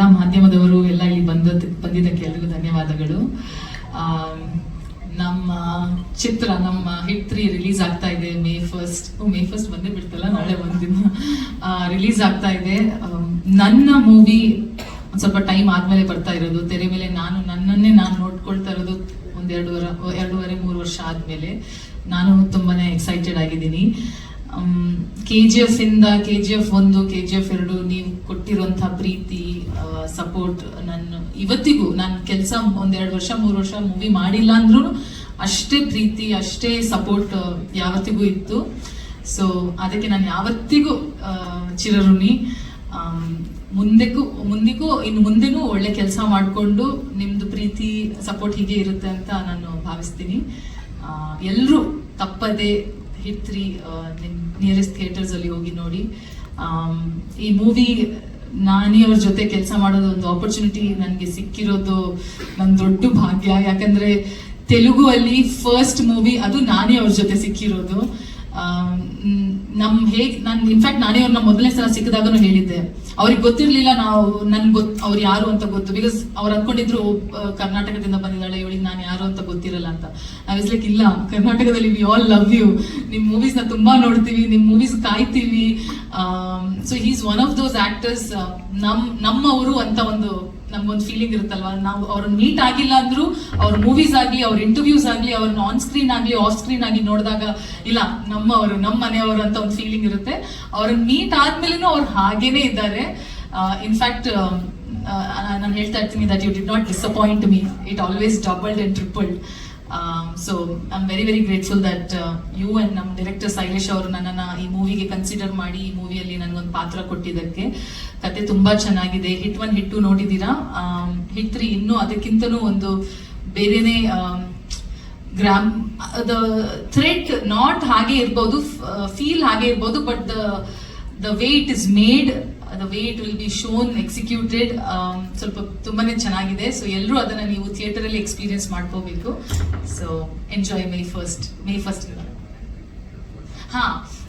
ಎಲ್ಲ ಮಾಧ್ಯಮದವರು ಎಲ್ಲ ಇಲ್ಲಿ ಬಂದದ್ದು ಬಂದಿದ್ದಕ್ಕೆ ಎಲ್ಲರಿಗೂ ಧನ್ಯವಾದಗಳು. ನಮ್ಮ ಚಿತ್ರ, ನಮ್ಮ ಹಿಟ್ ತ್ರೀ ರಿಲೀಸ್ ಆಗ್ತಾ ಇದೆ ಮೇ ಫಸ್ಟ್ ಮೇ ಫಸ್ಟ್ ಬಂದೇ ಬಿಡ್ತಲ್ಲ, ನಾಳೆ ಒಂದಿನ. ರಿಲೀಸ್ ಆಗ್ತಾ ಇದೆ. ನನ್ನ ಮೂವಿ ಒಂದ್ ಸ್ವಲ್ಪ ಟೈಮ್ ಆದ್ಮೇಲೆ ಬರ್ತಾ ಇರೋದು. ತೆರೆ ಮೇಲೆ ನಾನು, ನನ್ನನ್ನೇ ನಾನು ನೋಡ್ಕೊಳ್ತಾ ಇರೋದು ಒಂದ್ ಎರಡೂವರೆ ಎರಡೂವರೆ, ಮೂರು ವರ್ಷ ಆದ್ಮೇಲೆ. ನಾನು ತುಂಬಾನೇ ಎಕ್ಸೈಟೆಡ್ ಆಗಿದ್ದೀನಿ. ಕೆ ಜಿ ಎಫ್ ಇಂದ ಕೆ ಜಿ ಎಫ್ ಒಂದು ಕೆ ಜಿ ಎಫ್ ಎರಡು, ನೀವು ಕೊಟ್ಟಿರುವಂತಹ ಪ್ರೀತಿ ಸಪೋರ್ಟ್ ನನ್ನ ಇವತ್ತಿಗೂ ನಾನು ಕೆಲಸ ಒಂದೆರಡು ವರ್ಷ, ಮೂರು ವರ್ಷ ಮೂವಿ ಮಾಡಿಲ್ಲ ಅಂದ್ರೂ ಅಷ್ಟೇ ಪ್ರೀತಿ, ಅಷ್ಟೇ ಸಪೋರ್ಟ್ ಯಾವತ್ತಿಗೂ ಇತ್ತು. ಸೊ ಅದಕ್ಕೆ ನಾನು ಯಾವತ್ತಿಗೂ ಚಿರಋಣಿ. ಮುಂದಕ್ಕೂ ಮುಂದಿಗೂ ಇನ್ನು ಮುಂದೆನೂ ಒಳ್ಳೆ ಕೆಲಸ ಮಾಡಿಕೊಂಡು ನಿಮ್ದು ಪ್ರೀತಿ ಸಪೋರ್ಟ್ ಹೀಗೆ ಇರುತ್ತೆ ಅಂತ ನಾನು ಭಾವಿಸ್ತೀನಿ. ಎಲ್ಲರೂ ತಪ್ಪದೆ ಹಿತ್ರಿ ನಿಮ್ ನಿಯರೆಸ್ಟ್ ಥಿಯೇಟರ್ಸ್ ಅಲ್ಲಿ ಹೋಗಿ ನೋಡಿ. ಈ ಮೂವಿ ನಾನೇ ಅವ್ರ ಜೊತೆ ಕೆಲಸ ಮಾಡೋದು ಒಂದು ಆಪರ್ಚುನಿಟಿ ನನಗೆ ಸಿಕ್ಕಿರೋದು ನನ್ನ ದೊಡ್ಡ ಭಾಗ್ಯ. ಯಾಕಂದ್ರೆ ತೆಲುಗು ಅಲ್ಲಿ ಫಸ್ಟ್ ಮೂವಿ ಅದು ನಾನೇ ಅವ್ರ ಜೊತೆ ಸಿಕ್ಕಿರೋದು. ನಮ್ ಹೇಗ್ ನಾನು ಇನ್ಫ್ಯಾಕ್ಟ್ ನಾನೇ ಅವ್ರನ್ನ ಮೊದಲನೇ ಸಲ ಸಿಕ್ಕಿದಾಗನು ಹೇಳಿದ್ದೆ. ಅವ್ರಿಗೆ ಗೊತ್ತಿರ್ಲಿಲ್ಲ ನಾವು, ನನ್ ಗೊತ್, ಅವ್ರು ಯಾರು ಅಂತ ಗೊತ್ತು. ಬಿಕಾಸ್ ಅವ್ರು ಅನ್ಕೊಂಡಿದ್ರು ಕರ್ನಾಟಕದಿಂದ ಬಂದಿದ್ದಾಳೆ, ಇವಳಿಗೆ ನಾನು ಯಾರು ಅಂತ ಗೊತ್ತಿರಲ್ಲ ಅಂತ. ನಾವ್ ಲೈಕ್ ಇಲ್ಲ, ಕರ್ನಾಟಕದಲ್ಲಿ ವಿ ಆಲ್ ಲವ್ ಯು ನಿಮ್ ಮೂವೀಸ್ನ ತುಂಬಾ ನೋಡ್ತೀವಿ, ನಿಮ್ movies ಕಾಯ್ತೀವಿ. So is one of those actors ನಮ್, ನಮ್ಮವರು ಅಂತ ಒಂದು ನಮ್ಗೊಂದು ಫೀಲಿಂಗ್ ಇರುತ್ತಲ್ವಾ? ನಾವು ಅವ್ರನ್ನ ಮೀಟ್ ಆಗಿಲ್ಲ ಅಂದ್ರೂ ಅವ್ರ ಮೂವೀಸ್ ಆಗ್ಲಿ ಅವ್ರ ಇಂಟರ್ವ್ಯೂಸ್ ಆಗ್ಲಿ ಅವ್ರನ್ನ ಆನ್ ಸ್ಕ್ರೀನ್ ಆಗ್ಲಿ ಆಫ್ ಸ್ಕ್ರೀನ್ ಆಗಿ ನೋಡಿದಾಗ ಇಲ್ಲ, ನಮ್ಮವರು ನಮ್ಮ ಮನೆಯವರು ಅಂತ ಒಂದು ಫೀಲಿಂಗ್ ಇರುತ್ತೆ. ಅವ್ರನ್ನ ಮೀಟ್ ಆದ್ಮೇಲೆನೂ ಅವ್ರು ಹಾಗೇನೆ ಇದ್ದಾರೆ. ಇನ್ಫ್ಯಾಕ್ಟ್ ನಾನು ಹೇಳ್ತಾ ಇರ್ತೀನಿ that you did not disappoint me it always doubled and tripled so I am very very grateful that you and ನಮ್ಮ ಡೈರೆಕ್ಟರ್ ಶೈಲೇಶ್ ಅವರು ನನ್ನನ್ನು ಈ ಮೂವಿಗೆ ಕನ್ಸಿಡರ್ ಮಾಡಿ ಈ ಮೂವಿಯಲ್ಲಿ ನನಗೊಂದು ಪಾತ್ರ ಕೊಟ್ಟಿದ್ದಕ್ಕೆ. ಕತೆ ತುಂಬ ಚೆನ್ನಾಗಿದೆ. ಹಿಟ್ ಒನ್ ಹಿಟ್ ಟು ನೋಡಿದ್ದೀರಾ? ಹಿಟ್ ತ್ರೀ ಇನ್ನೂ ಅದಕ್ಕಿಂತಲೂ ಒಂದು ಬೇರೆನೇ ಗ್ರಾಮ್ ದ ಥ್ರೆಟ್ ನಾಟ್ ಹಾಗೆ ಇರ್ಬೋದು ಫೀಲ್ ಹಾಗೆ ಇರ್ಬೋದು but the the way it is made the way it will be shown executed ಸ್ವಲ್ಪ ತುಂಬಾನೇ ಚೆನ್ನಾಗಿದೆ. ಸೊ ಎಲ್ಲರೂ ಅದನ್ನ ನೀವು ಥಿಯೇಟರ್ ಅಲ್ಲಿ ಎಕ್ಸ್ಪೀರಿಯನ್ಸ್ ಮಾಡ್ಕೋಬೇಕು. So enjoy May first May first ಹಾ,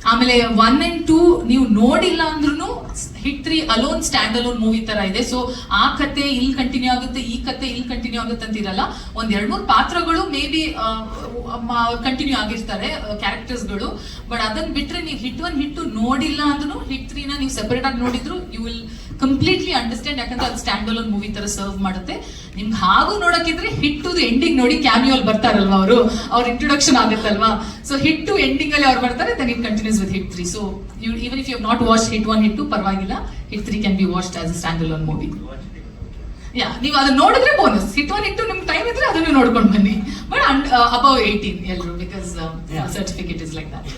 ಆಮೇಲೆ ಒನ್ ಅಂಡ್ ಟೂ ನೀವು ನೋಡಿಲ್ಲ ಅಂದ್ರೂ hit three alone stand alone movie ತರ ಇದೆ. ಸೊ ಆ ಕತೆ ಇಲ್ಲಿ ಕಂಟಿನ್ಯೂ ಆಗುತ್ತೆ, ಈ ಕತೆ ಇಲ್ಲಿ ಕಂಟಿನ್ಯೂ ಆಗುತ್ತೆ ಅಂತಿರಲ್ಲ. ಒಂದ್ ಎರಡ್ ಮೂರು ಪಾತ್ರಗಳು ಮೇ ಬಿ ಕಂಟಿನ್ಯೂ ಆಗಿರ್ತಾರೆ ಕ್ಯಾರೆಕ್ಟರ್ಸ್ಗಳು ಬಟ್ ಅದನ್ನ ಬಿಟ್ರೆ ನೀವು ಹಿಟ್ ಒನ್ ಹಿಟ್ ನೋಡಿಲ್ಲ ಅಂದ್ರೂ ಹಿಟ್ ತ್ರೀನ ನೀವು ಸೆಪರೇಟ್ ಆಗಿ ನೋಡಿದ್ರು ಯು ವಿಲ್ ಕಂಪ್ಲೀಟ್ಲಿ ಅಂಡರ್ಸ್ಟ್ಯಾಂಡ್ ಯಾಕಂದ್ರೆ ಅದು ಸ್ಟ್ಯಾಂಡ್ ಅಲೋನ್ ಮೂವಿ ತರ ಸರ್ವ್ ಮಾಡುತ್ತೆ. ನಿಮ್ಗೆ ಹಾಗೂ ನೋಡಕ್ಕಿದ್ರೆ ಹಿಟ್ ಟು ಎಂಡಿಂಗ್ ನೋಡಿ ಕ್ಯಾಮಿಯೋಲ್ ಬರ್ತಾರಲ್ವಾ ಅವರು? ಅವ್ರ ಇಂಟ್ರೊಡಕ್ಷನ್ ಆಗುತ್ತಲ್ವಾ? ಸೊ ಹಿಟ್ ಟು ಎಂಡಿಂಗ್ ಅಲ್ಲಿ ಅವ್ರು ಬರ್ತಾರೆ then it continues with hit three so even if you not watch hit one hit two ಪರವಾಗಿಲ್ಲ. Hit three can be watched as a stand alone movie yeah ನೀವು ಅದನ್ನ ನೋಡಿದ್ರೆ bonus hit one ಹಿಟ್ಟು ನಿಮ್ಗೆ time ಇದ್ರೆ ಅದನ್ನು ನೋಡ್ಕೊಂಡು ಬನ್ನಿ. ಬಟ್ ಅಬೌವ್ ಏಯ್ಟೀನ್ ಎಲ್ಲರೂ because. Certificate is like that